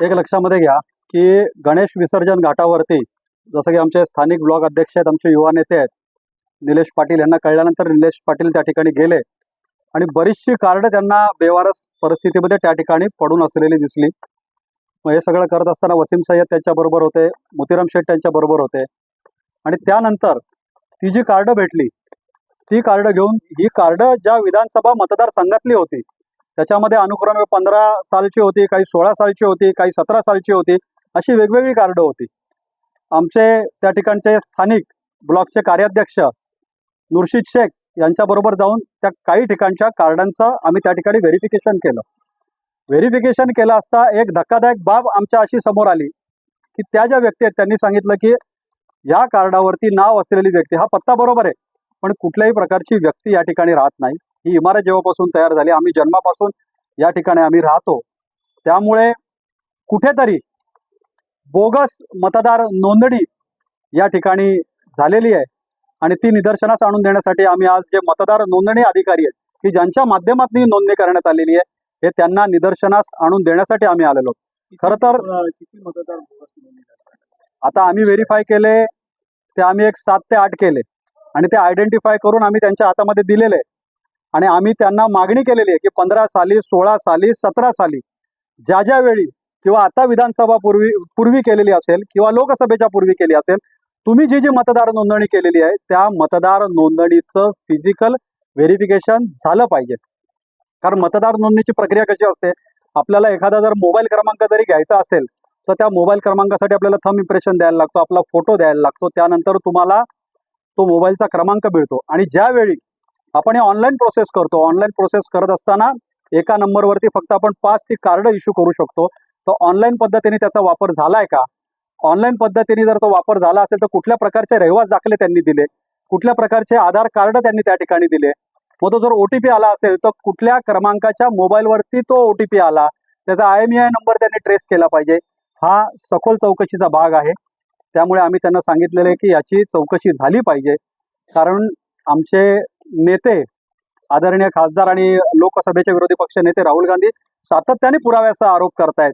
एक लक्षामध्ये घ्या की गणेश विसर्जन घाटावरती जसं की आमचे स्थानिक ब्लॉक अध्यक्ष आहेत आमचे युवा नेते आहेत निलेश पाटील यांना कळल्यानंतर निलेश पाटील त्या ठिकाणी गेले. आणि बरीचशी कार्ड त्यांना बेवारस परिस्थितीमध्ये त्या ठिकाणी पडून असलेली दिसली. मग हे सगळं करत असताना वसीम सय्यद त्यांच्याबरोबर होते मोतीराम शेठ त्यांच्याबरोबर होते. आणि त्यानंतर ती जी कार्ड भेटली ती कार्ड घेऊन ही कार्ड ज्या विधानसभा मतदारसंघातली होती त्याच्यामध्ये अनुक्रमे पंधरा सालची होती काही सोळा सालची होती काही सतरा सालची होती अशी वेगवेगळी कार्ड होती. आमचे त्या ठिकाणचे स्थानिक ब्लॉकचे कार्याध्यक्ष नुर्शिद शेख यांच्याबरोबर जाऊन त्या काही ठिकाणच्या कार्डांचं आम्ही त्या ठिकाणी व्हेरिफिकेशन केलं. व्हेरिफिकेशन केलं असता एक धक्कादायक बाब आमच्या अशी समोर आली की त्या ज्या व्यक्ती आहेत त्यांनी सांगितलं की या कार्डावरती नाव असलेली व्यक्ती हा पत्ता बरोबर आहे पण कुठल्याही प्रकारची व्यक्ती या ठिकाणी राहत नाही. ही इमारत जेव्हापासून तयार झाली आम्ही जन्मापासून या ठिकाणी आम्ही राहतो त्यामुळे कुठेतरी बोगस मतदार नोंदणी या ठिकाणी झालेली आहे आणि ती निदर्शनास आणून देण्यासाठी आम्ही आज जे मतदार नोंदणी अधिकारी आहेत की ज्यांच्या माध्यमातून नोंदणी करण्यात आलेली आहे हे त्यांना निदर्शनास आणून देण्यासाठी आम्ही आलेलो खर तर किती मतदार आता आम्ही व्हेरीफाय केले ते आम्ही एक सात ते आठ केले आणि ते आयडेंटिफाय करून आम्ही त्यांच्या हातामध्ये दिलेले आहे. आणि आम्ही त्यांना मागणी केलेली आहे की पंधरा साली सोळा साली सतरा साली ज्या ज्या वेळी किंवा आता विधानसभा पूर्वी पूर्वी केलेली असेल किंवा लोकसभेच्या पूर्वी केली असेल तुम्ही जी जी मतदार नोंदणी केलेली आहे त्या मतदार नोंदणीचं फिजिकल व्हेरिफिकेशन झालं पाहिजे. कारण मतदार नोंदणीची प्रक्रिया कशी असते आपल्याला एखादा जर मोबाईल क्रमांक जरी घ्यायचा असेल तर त्या मोबाईल क्रमांकासाठी आपल्याला थम इम्प्रेशन द्यायला लागतो आपला फोटो द्यायला लागतो त्यानंतर तुम्हाला तो मोबाईलचा क्रमांक मिळतो. आणि ज्यावेळी आपण हे ऑनलाईन प्रोसेस करतो. ऑनलाईन प्रोसेस करत असताना एका नंबरवरती फक्त आपण पाच ती कार्ड इश्यू करू शकतो. तर ऑनलाईन पद्धतीने त्याचा वापर झालाय का? ऑनलाईन पद्धतीने जर तो वापर झाला असेल तर कुठल्या प्रकारचे रहिवास दाखले त्यांनी दिले? कुठल्या प्रकारचे आधार कार्ड त्यांनी त्या ठिकाणी दिले? मग तो जर ओ टी पी आला असेल तर कुठल्या क्रमांकाच्या मोबाईलवरती तो ओ टी पी आला? त्याचा आय एम आय नंबर त्यांनी ट्रेस केला पाहिजे. हा सखोल चौकशीचा भाग आहे. त्यामुळे आम्ही त्यांना सांगितलेलं आहे की याची चौकशी झाली पाहिजे. कारण आमचे नेते आदरणीय खासदार आणि लोकसभेचे विरोधी पक्ष नेते राहुल गांधी सातत्याने पुराव्याचा आरोप करतायत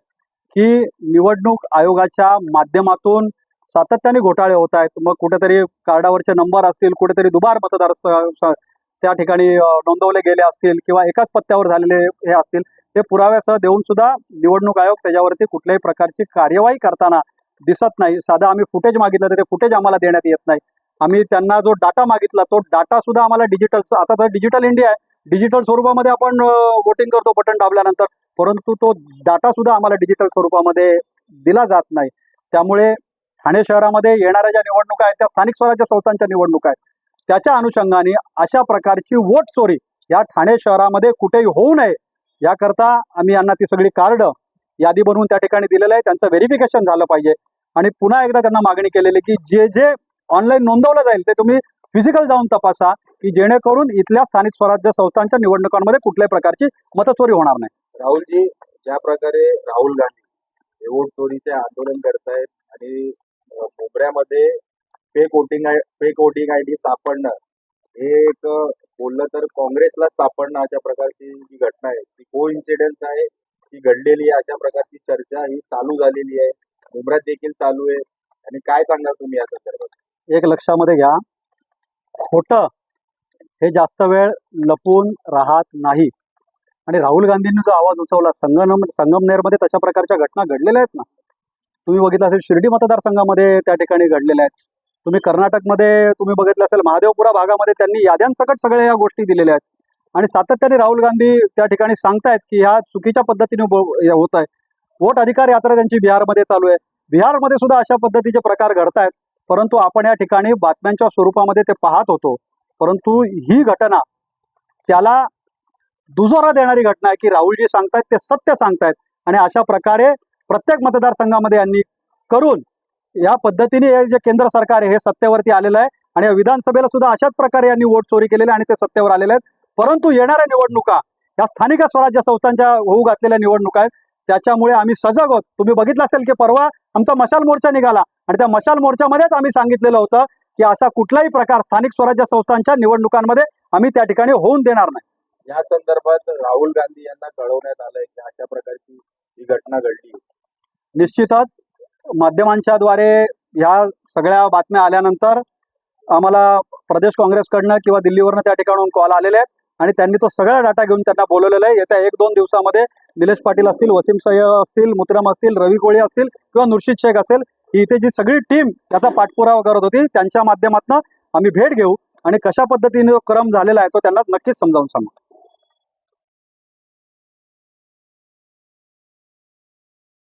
की निवडणूक आयोगाच्या माध्यमातून सातत्याने घोटाळे होत आहेत. मग कुठेतरी कार्डावरचे नंबर असतील कुठेतरी दुबार मतदार त्या ठिकाणी नोंदवले गेले असतील किंवा एकाच पत्त्यावर झालेले हे असतील हे पुराव्यासह देऊन सुद्धा निवडणूक आयोग त्याच्यावरती कुठल्याही प्रकारची कार्यवाही करताना दिसत नाही. साधा आम्ही फुटेज मागितलं तर ते फुटेज आम्हाला देण्यात येत नाही. आम्ही त्यांना जो डाटा मागितला तो डाटा सुद्धा आम्हाला डिजिटल आता तर डिजिटल इंडिया आहे. डिजिटल स्वरूपामध्ये आपण वोटिंग करतो बटन दाबल्यानंतर. परंतु तो डाटा सुद्धा आम्हाला डिजिटल स्वरूपामध्ये दिला जात नाही. त्यामुळे ठाणे शहरामध्ये येणाऱ्या ज्या निवडणुका आहेत त्या स्थानिक स्वराज्य संस्थांच्या निवडणुका आहेत. त्याच्या अनुषंगाने अशा प्रकारची वोट चोरी या ठाणे शहरामध्ये कुठेही होऊ नये. याकरता आम्ही यांना ती सगळी कार्ड यादी बनवून त्या ठिकाणी दिलेलं आहे. त्यांचं व्हेरिफिकेशन झालं पाहिजे. आणि पुन्हा एकदा त्यांना मागणी केलेली की जे जे ऑनलाईन नोंदवलं जाईल. ते तुम्ही फिजिकल जाऊन तपासा की जेणेकरून इथल्या स्थानिक स्वराज्य संस्थांच्या निवडणुकांमध्ये कुठल्याही प्रकारची मतचोरी होणार नाही. राहुलजी ज्या प्रकारे राहुल गांधी वोट चोरीचे आंदोलन करतायत आणि अ, fake voting fake voting I D सापडणं हे एक बोललं तर काँग्रेसला सापडणं अशा प्रकारची जी घटना आहे ती को इन्सिडेन्स आहे. ती घडलेली आहे अशा प्रकारची चर्चा ही चालू झालेली आहे. मुंबऱ्यात देखील चालू आहे. आणि काय सांगणार तुम्ही या संदर्भात? एक लक्षामध्ये घ्या. खोटं हे जास्त वेळ लपून राहत नाही. आणि राहुल गांधींनी जो आवाज उचवला संगम संगमनेरमध्ये तशा प्रकारच्या घटना घडलेल्या आहेत ना? तुम्ही बघितलं असेल शिर्डी मतदारसंघामध्ये त्या ठिकाणी घडलेल्या आहेत. तुम्ही कर्नाटकमध्ये तुम्ही बघितलं असेल महादेवपुरा भागामध्ये त्यांनी याद्यांसकट सगळ्या या गोष्टी दिलेल्या आहेत. आणि सातत्याने राहुल गांधी त्या ठिकाणी सांगतायत की ह्या चुकीच्या पद्धतीने होत आहे वोट अधिकार यात्रा त्यांची बिहारमध्ये चालू आहे. बिहारमध्ये सुद्धा अशा पद्धतीचे प्रकार घडतायत. परंतु आपण या ठिकाणी बातम्यांच्या स्वरूपामध्ये ते पाहत होतो. परंतु ही घटना त्याला दुजोरा देणारी घटना आहे की राहुलजी सांगतायत ते सत्य सांगतायत. आणि अशा प्रकारे प्रत्येक मतदारसंघामध्ये यांनी करून या पद्धतीने हे जे केंद्र सरकार आहे हे सत्तेवरती आलेलं आहे. आणि या विधानसभेला सुद्धा अशाच प्रकारे यांनी वोट चोरी केलेले आणि ते सत्तेवर आलेले आहेत. परंतु येणाऱ्या निवडणुका या स्थानिक स्वराज्य संस्थांच्या होऊ घातलेल्या निवडणुका आहेत. त्याच्यामुळे आम्ही सजग आहोत. तुम्ही बघितलं असेल की परवा आमचा मशाल मोर्चा निघाला. आणि त्या मशाल मोर्चामध्येच आम्ही सांगितलेलं होतं की असा कुठलाही प्रकार स्थानिक स्वराज्य संस्थांच्या निवडणुकांमध्ये आम्ही त्या ठिकाणी होऊन देणार नाही. या संदर्भात राहुल गांधी यांना कळवण्यात आलंय की अशा प्रकारची ही घटना घडली निश्चितच माध्यमांच्या द्वारे ह्या सगळ्या बातम्या आल्यानंतर आम्हाला प्रदेश काँग्रेसकडनं किंवा दिल्लीवरनं त्या ठिकाणून कॉल आलेले आहेत. आणि त्यांनी तो सगळा डाटा घेऊन त्यांना बोलवलेला आहे. येत्या एक दोन दिवसामध्ये निलेश पाटील असतील वसीम सय्यद असतील मुत्रम असतील रवी कोळी असतील किंवा नुर्शिद शेख असेल ही इथे जी सगळी टीम त्याचा पाठपुरावा करत होती त्यांच्या माध्यमातून आम्ही भेट घेऊ आणि कशा पद्धतीने जो क्रम झालेला आहे तो त्यांना नक्कीच समजावून सांगू.